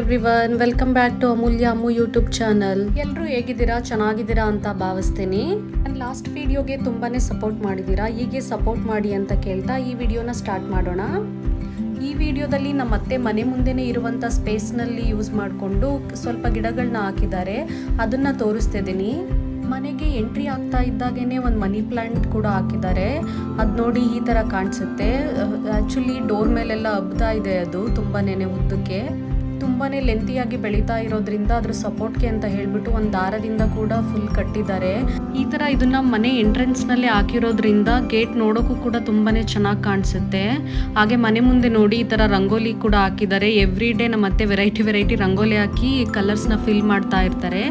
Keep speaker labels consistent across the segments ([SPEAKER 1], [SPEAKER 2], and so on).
[SPEAKER 1] Everyone welcome back to Amulya Ammu YouTube channel ಎಲ್ಲರೂ ಹೇಗಿದ್ದೀರಾ? ಚೆನ್ನಾಗಿದ್ದೀರಾ ಅಂತ ಭಾವಿಸ್ತೀನಿ. ನಾನು ಲಾಸ್ಟ್ ವಿಡಿಯೋಗೆ ತುಂಬಾನೇ ಸಪೋರ್ಟ್ ಮಾಡಿದ್ದೀರಾ? ಹೀಗೆ ಸಪೋರ್ಟ್ ಮಾಡಿ ಅಂತ ಕೇಳ್ತಾ ಈ ವಿಡಿಯೋನ ಸ್ಟಾರ್ಟ್ ಮಾಡೋಣ. ಈ ವಿಡಿಯೋದಲ್ಲಿ ನಮ್ಮ ಅತ್ತೆ ಮನೆ ಮುಂದೆನೇ ಇರುವಂಥ ಸ್ಪೇಸ್ನಲ್ಲಿ ಯೂಸ್ ಮಾಡಿಕೊಂಡು ಸ್ವಲ್ಪ ಗಿಡಗಳನ್ನ ಹಾಕಿದ್ದಾರೆ. ಅದನ್ನು ತೋರಿಸ್ತಿದ್ದೀನಿ. ಮನೆಗೆ ಎಂಟ್ರಿ ಆಗ್ತಾ ಇದ್ದಾಗೇ ಒಂದು ಮನಿ ಪ್ಲಾಂಟ್ ಕೂಡ ಹಾಕಿದ್ದಾರೆ. ಅದು ನೋಡಿ ಈ ಥರ ಕಾಣಿಸುತ್ತೆ. ಆ್ಯಕ್ಚುಲಿ ಡೋರ್ ಮೇಲೆಲ್ಲ ಹಬ್ತಾ ಇದೆ ಅದು ತುಂಬಾ ಉದ್ದಕ್ಕೆ. ತುಂಬಾನೇ ಲೆಂತಿಯಾಗಿ ಬೆಳೀತಾ ಇರೋದ್ರಿಂದ ಅದ್ರ ಸಪೋರ್ಟ್ಗೆ ಅಂತ ಹೇಳ್ಬಿಟ್ಟು ಒಂದು ದಾರದಿಂದ ಕೂಡ ಫುಲ್ ಕಟ್ಟಿದ್ದಾರೆ. ಈ ತರ ಇದನ್ನ ಮನೆ ಎಂಟ್ರೆನ್ಸ್ನಲ್ಲಿ ಹಾಕಿರೋದ್ರಿಂದ ಗೇಟ್ ನೋಡೋಕ್ಕೂ ಕೂಡ ತುಂಬಾನೇ ಚೆನ್ನಾಗಿ ಕಾಣಿಸುತ್ತೆ. ಹಾಗೆ ಮನೆ ಮುಂದೆ ನೋಡಿ ಈ ತರ ರಂಗೋಲಿ ಕೂಡ ಹಾಕಿದ್ದಾರೆ. ಎವ್ರಿ ಡೇ ನಮ್ಮ ಮತ್ತೆ ವೆರೈಟಿ ವೆರೈಟಿ ರಂಗೋಲಿ ಹಾಕಿ ಕಲರ್ಸ್ನ ಫಿಲ್ ಮಾಡ್ತಾ ಇರ್ತಾರೆ.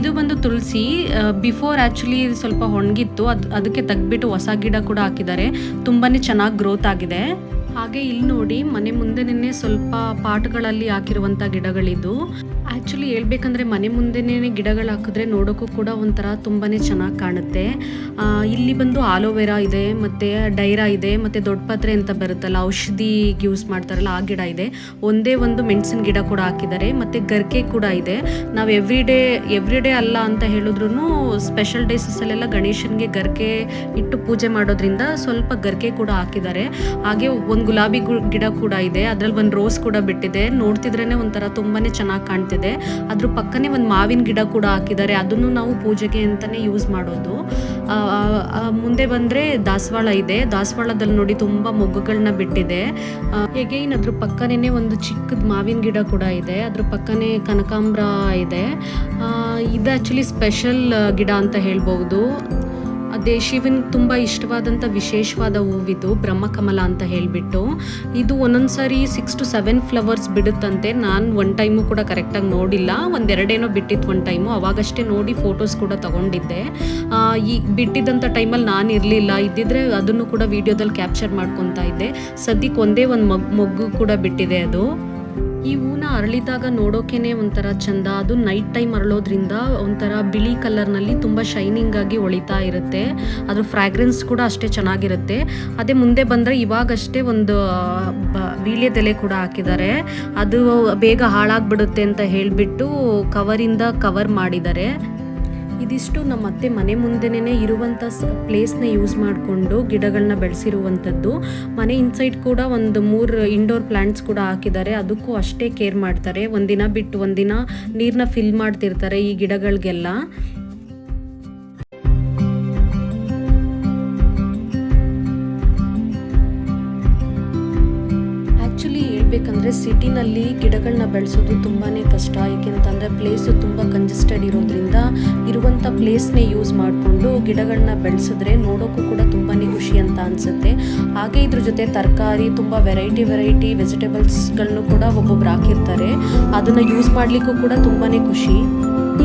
[SPEAKER 1] ಇದು ಬಂದು ತುಳಸಿ ಬಿಫೋರ್ ಆಕ್ಚುಲಿ ಸ್ವಲ್ಪ ಒಣಗಿತ್ತು ಅದ್, ಅದಕ್ಕೆ ತೆಗ್ದ್ಬಿಟ್ಟು ಹೊಸ ಗಿಡ ಕೂಡ ಹಾಕಿದ್ದಾರೆ. ತುಂಬಾನೇ ಚೆನ್ನಾಗಿ ಗ್ರೋತ್ ಆಗಿದೆ. ಹಾಗೆ ಇಲ್ಲಿ ನೋಡಿ ಮನೆ ಮುಂದೆನೇ ಸ್ವಲ್ಪ ಪಾಟ್ಗಳಲ್ಲಿ ಹಾಕಿರುವಂತ ಗಿಡಗಳಿದ್ದು. ಆ್ಯಕ್ಚುಲಿ ಹೇಳ್ಬೇಕಂದ್ರೆ ಮನೆ ಮುಂದೆನೇ ಗಿಡಗಳು ಹಾಕಿದ್ರೆ ನೋಡೋಕ್ಕೂ ಕೂಡ ಒಂಥರ ತುಂಬಾ ಚೆನ್ನಾಗಿ ಕಾಣುತ್ತೆ. ಇಲ್ಲಿ ಬಂದು ಆಲೋವೆರಾ ಇದೆ, ಮತ್ತು ಡೈರಾ ಇದೆ, ಮತ್ತು ದೊಡ್ಡ ಪತ್ರೆ ಅಂತ ಬರುತ್ತಲ್ಲ ಔಷಧಿಗೆ ಯೂಸ್ ಮಾಡ್ತಾರಲ್ಲ, ಆ ಗಿಡ ಇದೆ. ಒಂದೇ ಒಂದು ಮೆಣಸಿನ ಗಿಡ ಕೂಡ ಹಾಕಿದ್ದಾರೆ, ಮತ್ತು ಗರ್ಕೆ ಕೂಡ ಇದೆ. ನಾವು ಎವ್ರಿ ಡೇ ಎವ್ರಿ ಡೇ ಅಲ್ಲ ಅಂತ ಹೇಳಿದ್ರು ಸ್ಪೆಷಲ್ ಡೇಸಸ್ಸಲ್ಲೆಲ್ಲ ಗಣೇಶನಿಗೆ ಗರ್ಕೆ ಇಟ್ಟು ಪೂಜೆ ಮಾಡೋದ್ರಿಂದ ಸ್ವಲ್ಪ ಗರ್ಕೆ ಕೂಡ ಹಾಕಿದ್ದಾರೆ. ಹಾಗೆ ಒಂದು ಗುಲಾಬಿ ಗಿಡ ಕೂಡ ಇದೆ, ಅದರಲ್ಲಿ ಒಂದು ರೋಸ್ ಕೂಡ ಬಿಟ್ಟಿದೆ. ನೋಡ್ತಿದ್ರೇನೆ ಒಂಥರ ತುಂಬಾನೇ ಚೆನ್ನಾಗಿ ಕಾಣ್ತಿದೆ ಅದ್ರ ಪಕ್ಕನೆ ಒಂದು ಮಾವಿನ ಗಿಡ ಕೂಡ ಹಾಕಿದ್ದಾರೆ. ಅದನ್ನು ನಾವು ಪೂಜೆಗೆ ಅಂತಾನೆ ಯೂಸ್ ಮಾಡೋದು. ಮುಂದೆ ಬಂದ್ರೆ ದಾಸವಾಳ ಇದೆ. ದಾಸವಾಳದಲ್ಲಿ ನೋಡಿ ತುಂಬಾ ಮೊಗ್ಗುಗಳನ್ನ ಬಿಟ್ಟಿದೆ. ಹೇಗೇನ್ ಅದ್ರ ಪಕ್ಕನೇ ಒಂದು ಚಿಕ್ಕದ ಮಾವಿನ ಗಿಡ ಕೂಡ ಇದೆ. ಅದ್ರ ಪಕ್ಕನೇ ಕನಕಾಂಬ್ರ ಇದೆ. ಇದು ಆ್ಯಕ್ಚುಲಿ ಸ್ಪೆಷಲ್ ಗಿಡ ಅಂತ ಹೇಳ್ಬಹುದು. ಅದೇ ಶಿವನ್ ತುಂಬ ಇಷ್ಟವಾದಂಥ ವಿಶೇಷವಾದ ಹೂವಿದು ಬ್ರಹ್ಮಕಮಲ ಅಂತ ಹೇಳಿಬಿಟ್ಟು ಇದು ಒಂದೊಂದ್ಸರಿ ಸಿಕ್ಸ್ ಟು ಸೆವೆನ್ ಫ್ಲವರ್ಸ್ ಬಿಡುತ್ತಂತೆ. ನಾನು ಒನ್ ಟೈಮು ಕೂಡ ಕರೆಕ್ಟಾಗಿ ನೋಡಿಲ್ಲ. ಒಂದೆರಡೇನೋ ಬಿಟ್ಟಿತ್ತು ಒನ್ ಟೈಮು ಅವಾಗಷ್ಟೇ ನೋಡಿ ಫೋಟೋಸ್ ಕೂಡ ತಗೊಂಡಿದ್ದೆ. ಈ ಬಿಟ್ಟಿದ್ದಂಥ ಟೈಮಲ್ಲಿ ನಾನು ಇರಲಿಲ್ಲ. ಇದ್ದಿದ್ರೆ ಅದನ್ನು ಕೂಡ ವಿಡಿಯೋದಲ್ಲಿ ಕ್ಯಾಪ್ಚರ್ ಮಾಡ್ಕೊತಾ ಇದ್ದೆ. ಸದ್ಯಕ್ಕೆ ಒಂದೇ ಒಂದು ಮಗ್, ಮೊಗ್ಗು ಕೂಡ ಬಿಟ್ಟಿದೆ ಅದು. ಈ ಹೂನ ಅರಳಿದಾಗ ನೋಡೋಕೆನೆ ಒಂಥರ ಚಂದ. ಅದು ನೈಟ್ ಟೈಮ್ ಅರಳೋದ್ರಿಂದ ಒಂಥರ ಬಿಳಿ ಕಲರ್ನಲ್ಲಿ ತುಂಬ ಶೈನಿಂಗ್ ಆಗಿ ಹೊಳಿತಾ ಇರುತ್ತೆ. ಅದ್ರ ಫ್ರಾಗ್ರೆನ್ಸ್ ಕೂಡ ಅಷ್ಟೇ ಚೆನ್ನಾಗಿರುತ್ತೆ. ಅದೇ ಮುಂದೆ ಬಂದರೆ ಇವಾಗಷ್ಟೇ ಒಂದು ವೀಳ್ಯದೆಲೆ ಕೂಡ ಹಾಕಿದ್ದಾರೆ. ಅದು ಬೇಗ ಹಾಳಾಗ್ಬಿಡುತ್ತೆ ಅಂತ ಹೇಳಿಬಿಟ್ಟು ಕವರಿಂದ ಕವರ್ ಮಾಡಿದ್ದಾರೆ. ಇದಿಷ್ಟು ನಮ್ಮ ಅತ್ತೆ ಮನೆ ಮುಂದೆನೇ ಇರುವಂಥ ಪ್ಲೇಸ್ನ ಯೂಸ್ ಮಾಡಿಕೊಂಡು ಗಿಡಗಳನ್ನ ಬೆಳೆಸಿರುವಂಥದ್ದು. ಮನೆ ಇನ್ಸೈಡ್ ಕೂಡ ಒಂದು ಮೂರು ಇಂಡೋರ್ ಪ್ಲ್ಯಾಂಟ್ಸ್ ಕೂಡ ಹಾಕಿದ್ದಾರೆ. ಅದಕ್ಕೂ ಅಷ್ಟೇ ಕೇರ್ ಮಾಡ್ತಾರೆ. ಒಂದಿನ ಬಿಟ್ಟು ಒಂದಿನ ನೀರನ್ನ ಫಿಲ್ ಮಾಡ್ತಿರ್ತಾರೆ ಈ ಗಿಡಗಳಿಗೆಲ್ಲ. ಹೇಳ್ಬೇಕಂದ್ರೆ ಸಿಟಿನಲ್ಲಿ ಗಿಡಗಳನ್ನ ಬೆಳೆಸೋದು ತುಂಬಾ ಕಷ್ಟ. ಏಕೆಂತಂದರೆ ಪ್ಲೇಸು ತುಂಬ ಕಂಜೆಸ್ಟೆಡ್ ಇರೋದ್ರಿಂದ ಇರುವಂಥ ಪ್ಲೇಸ್ನೇ ಯೂಸ್ ಮಾಡಿಕೊಂಡು ಗಿಡಗಳನ್ನ ಬೆಳೆಸಿದ್ರೆ ನೋಡೋಕ್ಕೂ ಕೂಡ ತುಂಬಾ ಖುಷಿ ಅಂತ ಅನಿಸುತ್ತೆ. ಹಾಗೆ ಇದ್ರ ಜೊತೆ ತರಕಾರಿ, ತುಂಬ ವೆರೈಟಿ ವೆರೈಟಿ ವೆಜಿಟೇಬಲ್ಸ್ಗಳನ್ನು ಕೂಡ ಒಬ್ಬೊಬ್ರು ಹಾಕಿರ್ತಾರೆ. ಅದನ್ನು ಯೂಸ್ ಮಾಡಲಿಕ್ಕೂ ಕೂಡ ತುಂಬಾ ಖುಷಿ.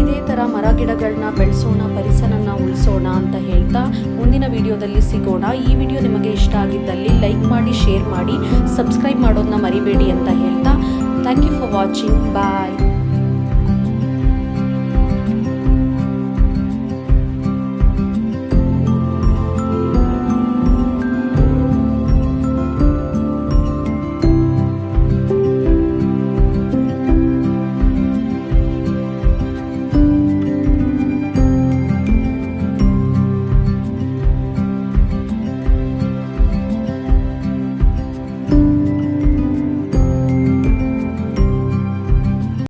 [SPEAKER 1] ಇದೇ ಥರ ಮರ ಗಿಡಗಳನ್ನ ಬೆಳೆಸೋಣ, ಪರಿಸರನ ಉಳಿಸೋಣ ಅಂತ ಹೇಳ್ತಾ ಮುಂದಿನ ವಿಡಿಯೋದಲ್ಲಿ ಸಿಗೋಣ. ಈ ವಿಡಿಯೋ ನಿಮಗೆ ಇಷ್ಟ ಆಗಿದ್ದಲ್ಲಿ ಲೈಕ್ ಮಾಡಿ, ಶೇರ್ ಮಾಡಿ, ಸಬ್ಸ್ಕ್ರೈಬ್ ಮಾಡೋದನ್ನ ಮರಿಬೇಡಿ ಅಂತ ಹೇಳ್ತಾ. Thank you for watching bye